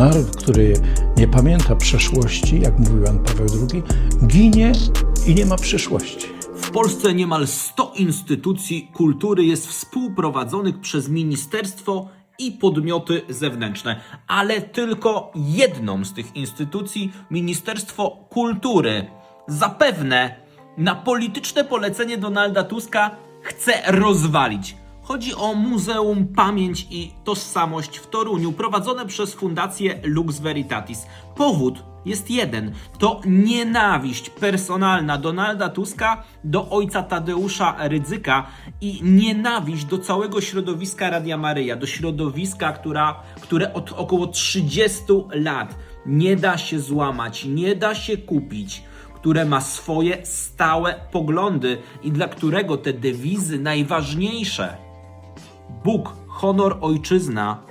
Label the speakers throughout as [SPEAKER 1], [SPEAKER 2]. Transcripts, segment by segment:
[SPEAKER 1] Naród, który nie pamięta przeszłości, jak mówił Jan Paweł II, ginie i nie ma przyszłości.
[SPEAKER 2] W Polsce niemal 100 instytucji kultury jest współprowadzonych przez ministerstwo i podmioty zewnętrzne, ale tylko jedną z tych instytucji, Ministerstwo Kultury, zapewne na polityczne polecenie Donalda Tuska chce rozwalić. Chodzi o Muzeum Pamięć i Tożsamość w Toruniu, prowadzone przez Fundację Lux Veritatis. Powód jest jeden: to nienawiść personalna Donalda Tuska do ojca Tadeusza Rydzyka i nienawiść do całego środowiska Radia Maryja, do środowiska, która, które od około 30 lat nie da się złamać, nie da się kupić które ma swoje stałe poglądy i dla którego te dewizy najważniejsze Bóg, honor, ojczyzna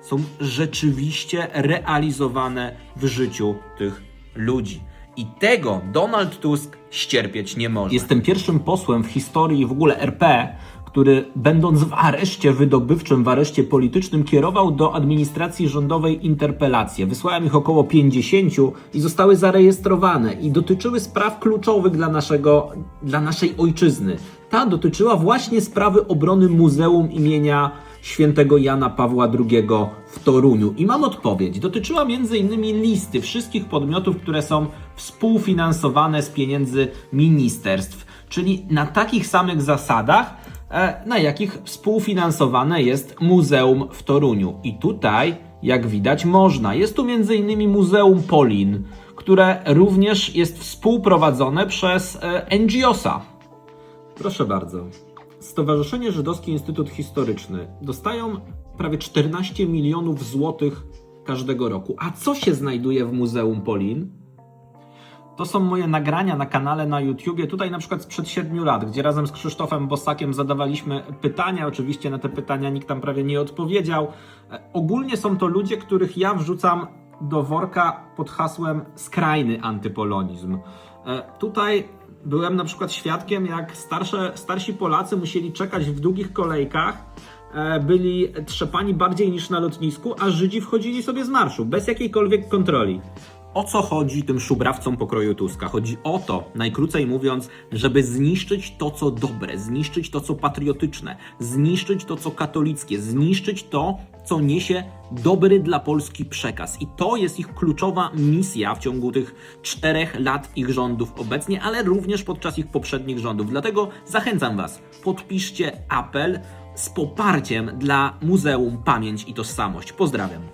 [SPEAKER 2] są rzeczywiście realizowane w życiu tych ludzi. I tego Donald Tusk ścierpieć nie może. Jestem pierwszym posłem w historii w ogóle RP, który będąc w areszcie wydobywczym, w areszcie politycznym, kierował do administracji rządowej interpelacje. Wysłałem ich około 50 i zostały zarejestrowane i dotyczyły spraw kluczowych dla, naszego, dla naszej ojczyzny. Ta dotyczyła właśnie sprawy obrony Muzeum imienia świętego Jana Pawła II w Toruniu. I mam odpowiedź. Dotyczyła m.in. listy wszystkich podmiotów, które są współfinansowane z pieniędzy ministerstw, czyli na takich samych zasadach, na jakich współfinansowane jest Muzeum w Toruniu. I tutaj, jak widać, można. Jest tu m.in. Muzeum Polin, które również jest współprowadzone przez e, NGOsa. Proszę bardzo. Stowarzyszenie Żydowski Instytut Historyczny dostają prawie 14 milionów złotych każdego roku. A co się znajduje w Muzeum Polin? To są moje nagrania na kanale na YouTubie, tutaj na przykład sprzed 7 lat, gdzie razem z Krzysztofem Bosakiem zadawaliśmy pytania. Oczywiście na te pytania nikt tam prawie nie odpowiedział. E, Ogólnie są to ludzie, których ja wrzucam do worka pod hasłem skrajny antypolonizm. E, Tutaj byłem na przykład świadkiem, jak starsze, starsi Polacy musieli czekać w długich kolejkach, e, byli trzepani bardziej niż na lotnisku, a Żydzi wchodzili sobie z marszu, bez jakiejkolwiek kontroli. O co chodzi tym szubrawcom pokroju Tuska? Chodzi o to, najkrócej mówiąc, żeby zniszczyć to, co dobre, zniszczyć to, co patriotyczne, zniszczyć to, co katolickie, zniszczyć to, co niesie dobry dla Polski przekaz. I to jest ich kluczowa misja w ciągu tych czterech lat ich rządów obecnie, ale również podczas ich poprzednich rządów. Dlatego zachęcam Was, podpiszcie apel z poparciem dla Muzeum Pamięć i Tożsamość. Pozdrawiam.